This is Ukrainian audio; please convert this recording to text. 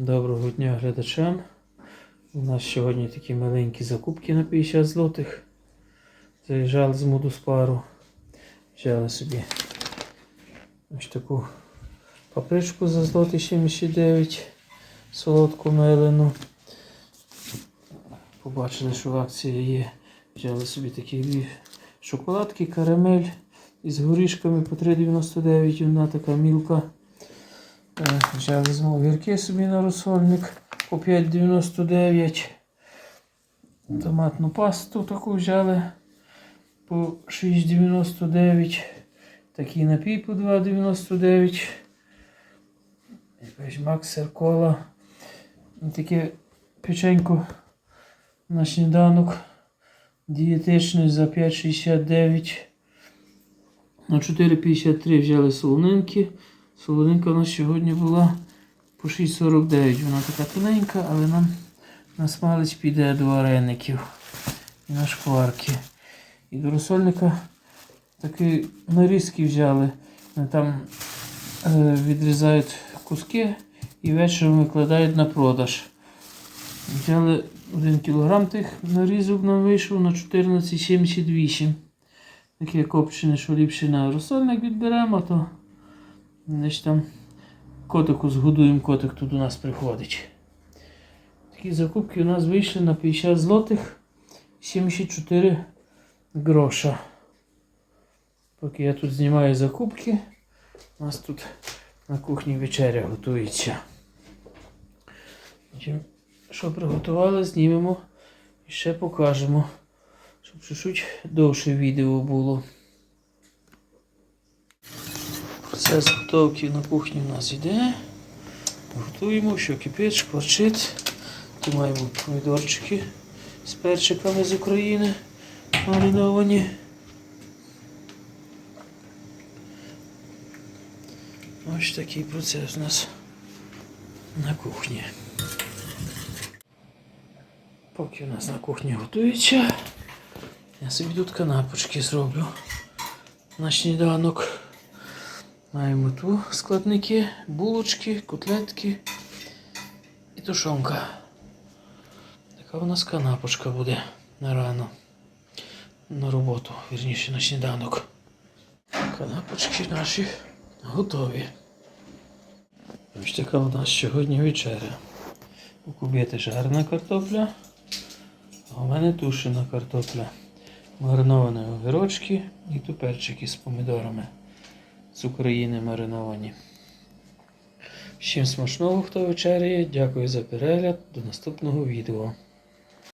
Доброго дня глядачам. У нас сьогодні такі маленькі закупки на 50 злотих. Заїжджали з Мудуспару. Взяли собі ось таку папричку за злотий 79, солодку мелену. Побачили, що акція є. Взяли собі такі дві шоколадки, карамель із горішками по 3,99, одна така мілка. Взяли знову огірки собі на розсольник по 5,99. Томатну пасту таку взяли по 6,99. Такий напій по 2,99. Якась Максер кола. Таке печенько на сніданок. Дієтичний за 5,69. На 4,53 взяли солонинки. Солонинка у нас сьогодні була по 6,49. Вона така тоненька, але нам на смалець піде до вареників і на шкварки. І до розсольника такі нарізки взяли. Там е, відрізають куски і вечором викладають на продаж. Взяли 1 кг тих нарізок нам вийшов на 14,78. Таке копчене, що ліпше на розсольник відберемо, то десь там котику згодуємо, котик тут до нас приходить. Такі закупки у нас вийшли на 50 злотих 74 гроша. Поки я тут знімаю закупки, у нас тут на кухні вечеря готується. Що приготували, знімемо і ще покажемо, щоб чуть-чуть довше відео було. Процес готовки на кухні у нас йде. Готуємо, що кипить, шкварчить. Тут маємо помідорчики з перчиками з України мариновані. Ось такий процес у нас на кухні. Поки у нас на кухні готується, я собі тут канапочки зроблю на сніданок. Маємо тут складники, булочки, котлетки і тушонка. Така у нас канапочка буде на рано. На роботу, вірніше на сніданок. Канапочки наші готові. Ось така у нас сьогодні вечеря. У кубєти жарена картопля, а у мене тушена картопля. Мариновані огірочки і туперчики з помідорами з України мариновані. Всім смачного, хто вечеряє. Дякую за перегляд. До наступного відео.